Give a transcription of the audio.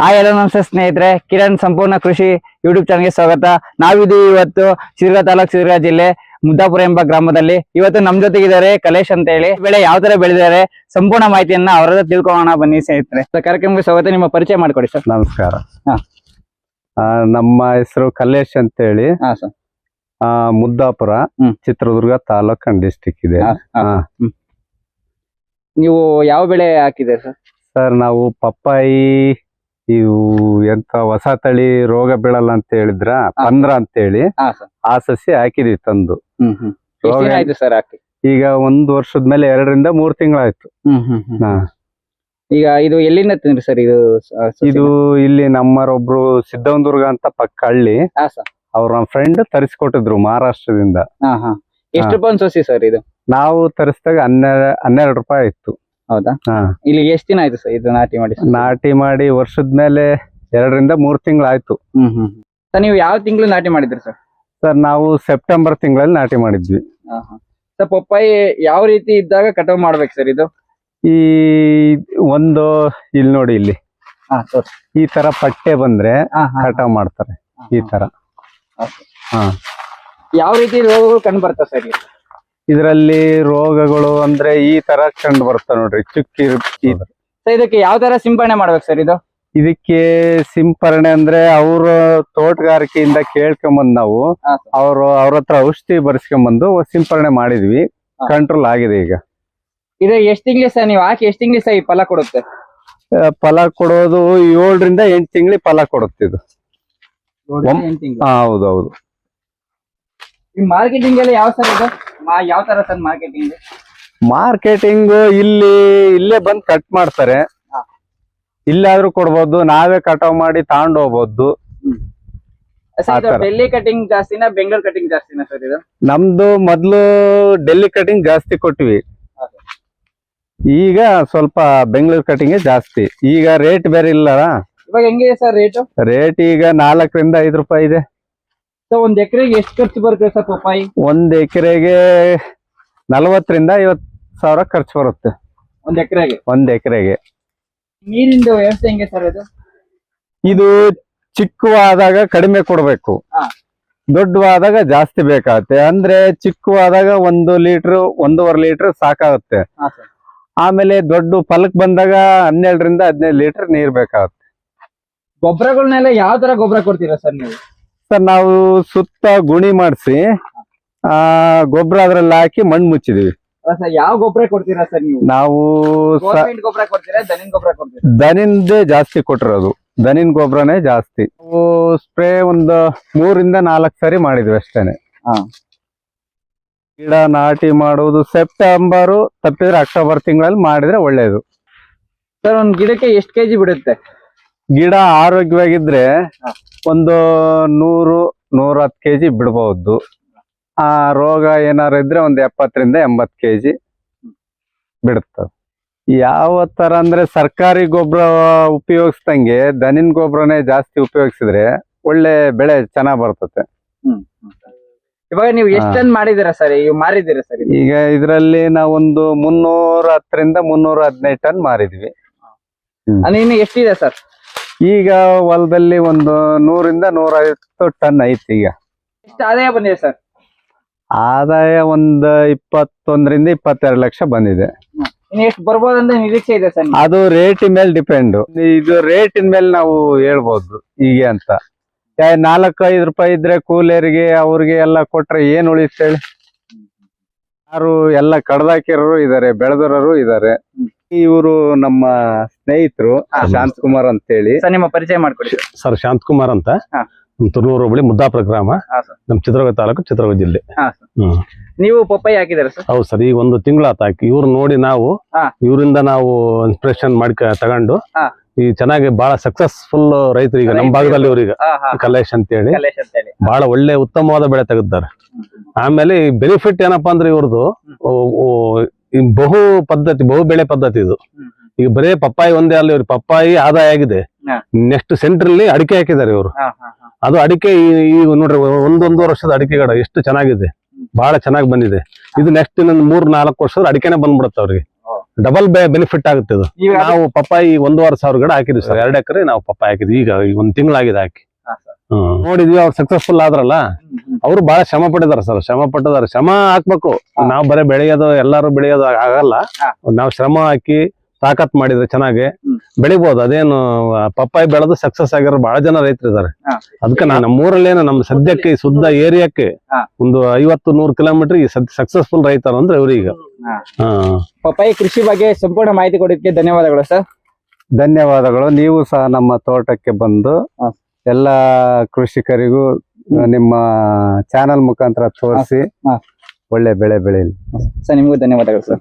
Hi ಎಲ್ಲ ನಮಸ್ತೆ ಸ್ನೇಹಿತರೆ ಕಿರಣ್ ಸಂಪೂರ್ಣ ಕೃಷಿ ಯೂಟ್ಯೂಬ್ ಚಾನಲ್ಗೆ ಸ್ವಾಗತ. ನಾವಿದು ಇವತ್ತು ಶಿರ್ಗ ತಾಲೂಕ್ ಶಿರ್ಗ ಜಿಲ್ಲೆ ಮುದ್ದಾಪುರ ಎಂಬ ಗ್ರಾಮದಲ್ಲಿ. ಇವತ್ತು ನಮ್ ಜೊತೆಗಿದ್ದಾರೆ ಕಲೇಶ್ ಅಂತ ಹೇಳಿ. ಬೆಳೆ ಯಾವ ತರ ಬೆಳೆದಿದ್ದಾರೆ ಸಂಪೂರ್ಣ ಮಾಹಿತಿಯನ್ನ ಅವರ ತಿಳ್ಕೊಳ್ಳೋಣ ಬನ್ನಿ ಸ್ನೇಹಿತರೆ. ಕಾರ್ಯಕ್ರಮಕ್ಕೆ ಸ್ವಾಗತ. ನಿಮ್ಮ ಪರಿಚಯ ಮಾಡಿಕೊಡಿ ಸರ್. ನಮಸ್ಕಾರ. ನಮ್ಮ ಹೆಸರು ಕಲ್ಲೇಶ್ ಅಂತ ಹೇಳಿ. ಮುದ್ದಾಪುರ. ಚಿತ್ರದುರ್ಗ ತಾಲೂಕ್ ಅಂಡ್ ಡಿಸ್ಟಿಕ್ ಇದೆ. ನೀವು ಯಾವ ಬೆಳೆ ಹಾಕಿದ್ದೀರಿ ಸರ್? ಸರ್ ನಾವು ಪಪ್ಪಾಯಿ ಇವು ಎಂತ ಹೊಸ ತಳಿ ರೋಗ ಬೀಳಲ್ಲ ಅಂತ ಹೇಳಿದ್ರ ಪಂದ್ರ ಅಂತ ಹೇಳಿ ಆ ಸಸಿ ಹಾಕಿದೀವಿ ತಂದು. ರೋಗ- ಆಯ್ತು ಸರ್ ಹಾಕಿ? ಈಗ ಒಂದ್ ವರ್ಷದ ಮೇಲೆ ಎರಡರಿಂದ ಮೂರ್ ತಿಂಗಳಾಯ್ತು. ಈಗ ಇದು ಎಲ್ಲಿಂದ ತಂದ್ರಿ ಸರ್ ಇದು? ಇದು ಇಲ್ಲಿ ನಮ್ಮರೊಬ್ರು ಸಿದ್ದವನದುರ್ಗ ಅಂತ ಪಕ್ಕ ಹಳ್ಳಿ ಅವ್ರ ನಮ್ ಫ್ರೆಂಡ್ ತರಿಸ್ಕೊಟ್ಟಿದ್ರು ಮಹಾರಾಷ್ಟ್ರದಿಂದ. ಎಷ್ಟು ಸಸಿ ಸರ್ ಇದು? ನಾವು ತರಿಸಿದಾಗ ಹನ್ನೆರಡು ಹನ್ನೆರಡು ರೂಪಾಯಿ ಇತ್ತು ಹೌದಾ? ಹಾ. ಇಲ್ಲಿ ಎಷ್ಟು ದಿನ ಆಯ್ತು ಸರ್ ಇದು ನಾಟಿ ಮಾಡಿ? ಸರ್? ನಾಟಿ ಮಾಡಿ ವರ್ಷದ ಮೇಲೆ ಎರಡರಿಂದ ಮೂರ್ ತಿಂಗಳಾಯ್ತು. ಹ್ಮ್ ಹ್ಮ್ ಸರ್ ನೀವು ಯಾವ ತಿಂಗಳು ನಾಟಿ ಮಾಡಿದ್ರಿ ಸರ್? ಸರ್ ನಾವು ಸೆಪ್ಟೆಂಬರ್ ತಿಂಗಳಲ್ಲಿ ನಾಟಿ ಮಾಡಿದ್ವಿ. ಸರ್ ಪಪ್ಪಾಯಿ ಯಾವ ರೀತಿ ಇದ್ದಾಗ ಕಟಾವ್ ಮಾಡ್ಬೇಕು ಸರ್ ಇದು? ಈ ಒಂದು ಇಲ್ಲಿ ನೋಡಿ ಇಲ್ಲಿ. ಹಾ ಸರ್. ಈ ತರ ಪಟ್ಟೆ ಬಂದ್ರೆ ಹಾ ಹಾ ಕಟಾವ್ ಮಾಡ್ತಾರೆ. ಈ ತರ. ಹಾ. ಯಾವ ರೀತಿ ರೋಗಗಳು ಕಂಡು ಬರ್ತಾವೆ ಸರ್? ಇದರಲ್ಲಿ ರೋಗಗಳು ಅಂದ್ರೆ ಈ ತರ ಕಂಡು ಬರ್ತಾ ನೋಡ್ರಿ ಚುಕ್ಕಿ ಸರ್ ಇದಕ್ಕೆ ಯಾವ ತರ ಸಿಂಪರಣೆ ಮಾಡ್ಬೇಕು ಸರ್ ಇದು? ಇದಕ್ಕೆ ಸಿಂಪರಣೆ ಅಂದ್ರೆ ಅವ್ರ ತೋಟಗಾರಿಕೆಯಿಂದ ಕೇಳ್ಕೊಂಬಂದ್ ನಾವು ಅವ್ರು ಅವರು ಹತ್ರ ಔಷಧಿ ಬರ್ಸ್ಕೊಂಬಂದು ಸಿಂಪರಣೆ ಮಾಡಿದ್ವಿ ಕಂಟ್ರೋಲ್ ಆಗಿದೆ ಈಗ. ಇದು ಎಷ್ಟ್ ತಿಂಗ್ಳಿ ಸರ್ ನೀವು ಹಾಕಿ ಎಷ್ಟ್ ತಿಂಗ್ಳಿ ಸರ್ ಈ ಫಲ ಕೊಡುತ್ತೆ? ಫಲ ಕೊಡೋದು ಏಳರಿಂದ ಎಂಟು ತಿಂಗಳಿಗೆ ಫಲ ಕೊಡುತ್ತೆ ಇದು. ಹೌದೌದು. ಈ ಮಾರ್ಕೆಟಿಂಗ್ ಎಲ್ಲ ಯಾವ ಸರ್ ಇದು? ಮಾ- ಯಾವ ತರ ಸರ್ ಮಾರ್ಕೆಟಿಂಗ್ ಮಾರ್ಕೆಟಿಂಗ್ ಇಲ್ಲಿ ಇಲ್ಲೇ ಬಂದ್ ಕಟ್ ಮಾಡ್ತಾರೆ. ಹಾ. ಇಲ್ಲಾದ್ರೂ ಕೊಡ್ಬೋದು ನಾವೇ ಕಟಾವ್ ಮಾಡಿ ತಗೊಂಡ್ ಹೋಗ್ಬೋದು. ಆ ತರ. ಡೆಲ್ಲಿ ಕಟಿಂಗ್ ಜಾಸ್ತಿನಾ ಬೆಂಗಳೂರು ಕಟಿಂಗ್ ಜಾಸ್ತಿನಾ ಸರ್ ಇದು? ನಮ್ದು ಮೊದ್ಲು ಡೆಲ್ಲಿ ಕಟಿಂಗ್ ಜಾಸ್ತಿ ಕೊಟ್ವಿ ಹಾ, ಈಗ ಸ್ವಲ್ಪ ಬೆಂಗಳೂರು ಕಟಿಂಗ್ ಜಾಸ್ತಿ. ಈಗ ರೇಟ್ ಬೇರೆ ಇಲ್ಲ ಇವಾಗ ಹೆಂಗಿದೆ ಸರ್ ರೇಟ್ ರೇಟ್ ಈಗ ನಾಲ್ಕರಿಂದ ಐದು ರೂಪಾಯಿ ಇದೆ. ಸೊ ಒಂದ್ ಎಕರೆಗೆ ಎಷ್ಟು ಖರ್ಚು ಬರುತ್ತೆ ಸರ್ ಪಪ್ಪಾಯಿ? ಒಂದ್ ಎಕರೆಗೆ ನಲವತ್ತರಿಂದ ಐವತ್ ಸಾವಿರ ಖರ್ಚು ಬರುತ್ತೆ. ಒಂದ್ ಎಕರೆಗೆ? ಒಂದ್ ಎಕರೆಗೆ. ನೀರಿಂದ ವ್ಯವಸ್ಥೆ ಹೆಂಗೆ ಸರ್ ಇದು ಇದು ಚಿಕ್ಕವಾದಾಗ ಕಡಿಮೆ ಕೊಡಬೇಕು. ಹಾ. ದೊಡ್ಡವಾದಾಗ ಜಾಸ್ತಿ ಬೇಕಾಗುತ್ತೆ. ಅಂದ್ರೆ ಚಿಕ್ಕವಾದಾಗ ಒಂದು ಲೀಟರ್ ಒಂದೂವರೆ ಲೀಟರ್ ಸಾಕಾಗುತ್ತೆ. ಹಾ ಸರ್. ಆಮೇಲೆ ದೊಡ್ಡ ಫಲಕ್ ಬಂದಾಗ ಹನ್ನೆರಡರಿಂದ ಹದಿನೈದು ಲೀಟರ್ ನೀರ್ ಬೇಕಾಗುತ್ತೆ. ಗೊಬ್ಬರಗಳನ್ನೆಲ್ಲ ಯಾವ ತರ ಗೊಬ್ಬರ ಕೊಡ್ತೀರಾ ಸರ್ ನೀವು? ಸರ್ ನಾವು ಸುತ್ತ ಗುಣಿ ಮಾಡಿಸಿ ಆ ಗೊಬ್ಬರ ಅದ್ರಲ್ಲಿ ಹಾಕಿ ಮಣ್ಣು ಮುಚ್ಚಿದೀವಿ. ಯಾವ ಗೊಬ್ಬರ ಕೊಡ್ತೀರಾ ಸರ್ ನೀವು? ನಾವು ಗೊಬ್ಬರ ಕೊಡ್ತೀರಾ ದನಿನ್ ಗೊಬ್ಬರ ಕೊಡ್ತೀರಾ? ದನಿಂದೇ ಜಾಸ್ತಿ ಕೊಟ್ಟಿರೋದು. ದನಿನ್ ಗೊಬ್ಬರನೇ ಜಾಸ್ತಿ. ಸ್ಪ್ರೇ ಒಂದು ಮೂರಿಂದ ನಾಲ್ಕು ಸರಿ ಮಾಡಿದ್ವಿ ಅಷ್ಟೇನೆ. ಹಾ. ಗಿಡ ನಾಟಿ ಮಾಡುವುದು ಸೆಪ್ಟೆಂಬರು ತಪ್ಪಿದ್ರೆ ಅಕ್ಟೋಬರ್ ತಿಂಗಳಲ್ಲಿ ಮಾಡಿದ್ರೆ ಒಳ್ಳೇದು. ಸರ್ ಒಂದ್ ಗಿಡಕ್ಕೆ ಎಷ್ಟು ಕೆಜಿ ಬಿಡುತ್ತೆ? ಗಿಡ ಆರೋಗ್ಯವಾಗಿದ್ರೆ. ಒಂದು ನೂರು ನೂರ ಹತ್ತು ಕೆಜಿ ಬಿಡಬಹುದು ಆ ರೋಗ ಏನಾರು ಇದ್ರೆ ಒಂದು ಎಪ್ಪತ್ತರಿಂದ ಎಂಬತ್ತು ಕೆಜಿ ಬಿಡುತ್ತೆ ಯಾವ ತರ ಅಂದ್ರೆ ಸರ್ಕಾರಿ ಗೊಬ್ಬರ ಉಪಯೋಗಿಸ್ದಂಗೆ ದನಿನ್ ಗೊಬ್ಬರನೇ ಜಾಸ್ತಿ ಉಪಯೋಗಿಸಿದ್ರೆ ಒಳ್ಳೆ ಬೆಳೆ ಚೆನ್ನಾಗ್ ಬರ್ತತೆ ಇವಾಗ ನೀವು ಎಷ್ಟು ಮಾಡಿದಿರಾ ಟನ್ ಮಾಡಿದೀರಾ ಸರ್? ಈಗ ಮಾರಿದಿರಾ ಸರ್? ಈಗ ಇದರಲ್ಲಿ ನಾವೊಂದು ಮುನ್ನೂರ ಹತ್ತರಿಂದ ಮುನ್ನೂರ ಹದಿನೈದು ಟನ್ ಮಾರಿದ್ವಿ ಅದು ಇನ್ನು ಎಷ್ಟಿದೆ ಸರ್? ಈಗ ಹೊಲದಲ್ಲಿ ಒಂದು ನೂರಿಂದ ನೂರೈವತ್ತು ಟನ್ ಐತಿ ಈಗ. ಎಷ್ಟು ಆದಾಯ ಬಂದಿದೆ ಸರ್? ಆದಾಯ ಒಂದ್ ಇಪ್ಪತ್ತೊಂದರಿಂದ ಇಪ್ಪತ್ತೆರಡು ಲಕ್ಷ ಬಂದಿದೆ. ಇನ್ನು ಎಷ್ಟು ಬರ್ಬೋದಂತ ನಿರೀಕ್ಷೆ ಇದೆ ಸರ್? ಅದು ರೇಟ್ ಮೇಲೆ ಡಿಪೆಂಡ್ ಇದು ರೇಟಿನ ಮೇಲೆ ನಾವು ಹೇಳ್ಬೋದು ಈಗ ಅಂತ. ನಾಲ್ಕು ಐದು ರೂಪಾಯಿ ಇದ್ರೆ ಕೂಲಿಯರಿಗೆ ಅವ್ರಿಗೆ ಎಲ್ಲ ಕೊಟ್ರೆ ಏನ್ ಉಳಿಯುತ್ತೆ ಹೇಳಿ? ಯಾರು ಎಲ್ಲ ಕಡ್ದಾಕಿರೋರು ಇದಾರೆ ಬೆಳೆದಿರೋರು ಇದಾರೆ. ಇವರು ನಮ್ಮ ಸ್ನೇಹಿತರು ಶಾಂತ್ ಕುಮಾರ್ ಅಂತ ಹೇಳಿ ಸರ್ ನಿಮ್ಮ ಪರಿಚಯ ಮಾಡ್ಕೊಡಿ. ಸರ್ ಶಾಂತ್ ಶಾಂತಕುಮಾರ್ ಅಂತ. ಹಾ. ನಮ್ ತುರ್ನೂರು ಹೋಬಳಿ ಮುದ್ದಾಪುರ ಗ್ರಾಮ. ಹಾ ಸರ್. ನಮ್ ಚಿತ್ರದುರ್ಗ ತಾಲೂಕು ಚಿತ್ರದುರ್ಗ ಜಿಲ್ಲೆ. ಹಾ ಸರ್. ಹ್ಮ್. ನೀವು ಪಪ್ಪಾಯಿ ಹಾಕಿದಾರೆ ಸರ್? ಹೌದು ಸರ್. ಈಗ ಒಂದು ತಿಂಗಳ ಹಾಕಿ. ಇವ್ರು ನೋಡಿ ನಾವು ಹಾ. ಇವರಿಂದ ನಾವು ಇನ್ಸ್ಪಿರೇಷನ್ ಮಾಡಿ ತಗೊಂಡು ಹಾ. ಈ ಚೆನ್ನಾಗಿ ಬಹಳ ಸಕ್ಸಸ್ಫುಲ್ ರೈತರು ಈಗ ನಮ್ಮ ರೈತರು. ಭಾಗದಲ್ಲಿ ಇವ್ರೀಗ. ಹಾ ಹಾ ಕಲೇಶ್ ಅಂತ ಹೇಳಿ ಕಲೇಶ್ ಅಂತ ಹೇಳಿ ಬಹಳ ಒಳ್ಳೆ ಉತ್ತಮವಾದ ಬೆಳೆ ತೆಗೆದಿದ್ದಾರೆ. ಆಮೇಲೆ ಈ ಬೆನಿಫಿಟ್ ಏನಪ್ಪಾ ಅಂದ್ರೆ ಇವ್ರದ್ದು ಬಹು ಪದ್ಧತಿ ಬಹು ಬೆಳೆ ಪದ್ಧತಿ ಇದು. ಈಗ ಬರೇ ಪಪ್ಪಾಯಿ ಒಂದೇ ಅಲ್ಲ ಇವ್ರು. ಪಪ್ಪಾಯಿ ಆದಾಯ ಆಗಿದೆ. ನೆಕ್ಸ್ಟ್ ನೆಕ್ಸ್ಟ್ ಸೆಂಟ್ರಲ್ಲಿ ಅಡಿಕೆ ಹಾಕಿದ್ದಾರೆ ಇವರು. ಅದು ಅಡಿಕೆ ಈಗ ನೋಡ್ರಿ ಒಂದೊಂದು ವರ್ಷದ ಅಡಿಕೆ ಗಿಡ ಎಷ್ಟು ಚೆನ್ನಾಗಿದೆ. ಬಹಳ ಚೆನ್ನಾಗಿ ಬಂದಿದೆ. ಇದು ನೆಕ್ಸ್ಟ್ ಇನ್ನೊಂದು ಮೂರ್ ನಾಲ್ಕು ವರ್ಷದ ಅಡಿಕೆನೆ ಬಂದ್ಬಿಡುತ್ತೆ ಅವ್ರಿಗೆ. ಡಬಲ್ ಬೆನಿಫಿಟ್ ಆಗುತ್ತೆ ಇದು. ನಾವು ಪಪ್ಪಾಯಿ ಒಂದೂವರೆ ಸಾವಿರ ಗಿಡ ಹಾಕಿದ್ವಿ ಸರ್. ಎರಡು ಎಕರೆ ನಾವು ಪಪ್ಪಾಯಿ ಹಾಕಿದ್ವಿ. ಈಗ ಒಂದು ಒಂದ್ ತಿಂಗಳಾಗಿದೆ ಹಾಕಿ. ನೋಡಿದ್ವಿ ಅವ್ರು ಸಕ್ಸಸ್ಫುಲ್ ಆದ್ರಲ್ಲ. ಅವರು ಬಹಳ ಶ್ರಮ ಪಟ್ಟಿದಾರ ಸರ್ ಶ್ರಮ ಪಟ್ಟಿದ್ದಾರೆ ಶ್ರಮ ಹಾಕ್ಬೇಕು. ನಾವ್ ಬರೀ ಬೆಳೆಯೋದು ಎಲ್ಲಾರು ಬೆಳೆಯೋದು ಆಗಲ್ಲ. ನಾವ್ ಶ್ರಮ ಹಾಕಿ ತಾಕತ್ ಮಾಡಿದ್ರೆ ಚೆನ್ನಾಗಿ. ಬೆಳಿಬಹುದು ಅದೇನು ಪಪ್ಪಾಯಿ ಬೆಳೆದು ಸಕ್ಸಸ್ ಆಗಿರೋ ಬಹಳ ಜನ ರೈತರು ಇದಾರೆ. ಹಾ. ಅದಕ್ಕೆ ನಾನು ನಮ್ಮೂರಲ್ಲೇನು ನಮ್ಮ ಸದ್ಯಕ್ಕೆ ಈ ಶುದ್ಧ ಏರಿಯಾಕ್ಕೆ. ಒಂದು ಐವತ್ತು ನೂರು ಕಿಲೋಮೀಟರ್ ಈ ಸಕ್ಸಸ್ಫುಲ್ ರೈತರು ಅಂದ್ರೆ ಇವ್ರೀಗ ಪಪ್ಪಾಯಿ ಕೃಷಿ ಬಗ್ಗೆ ಸಂಪೂರ್ಣ ಮಾಹಿತಿ ಕೊಡೋದಕ್ಕೆ ಧನ್ಯವಾದಗಳು ಸರ್. ಧನ್ಯವಾದಗಳು. ನೀವು ಸಹ ನಮ್ಮ ತೋಟಕ್ಕೆ ಬಂದು ಎಲ್ಲ ಕೃಷಿಕರಿಗೂ ನಿಮ್ಮ ಚಾನಲ್ ಮುಖಾಂತರ ತೋರಿಸಿ ಒಳ್ಳೆ ಬೆಳೆ ಬೆಳೆಯಲಿ. ಸರ್ ನಿಮಗೂ ಧನ್ಯವಾದಗಳು ಸರ್.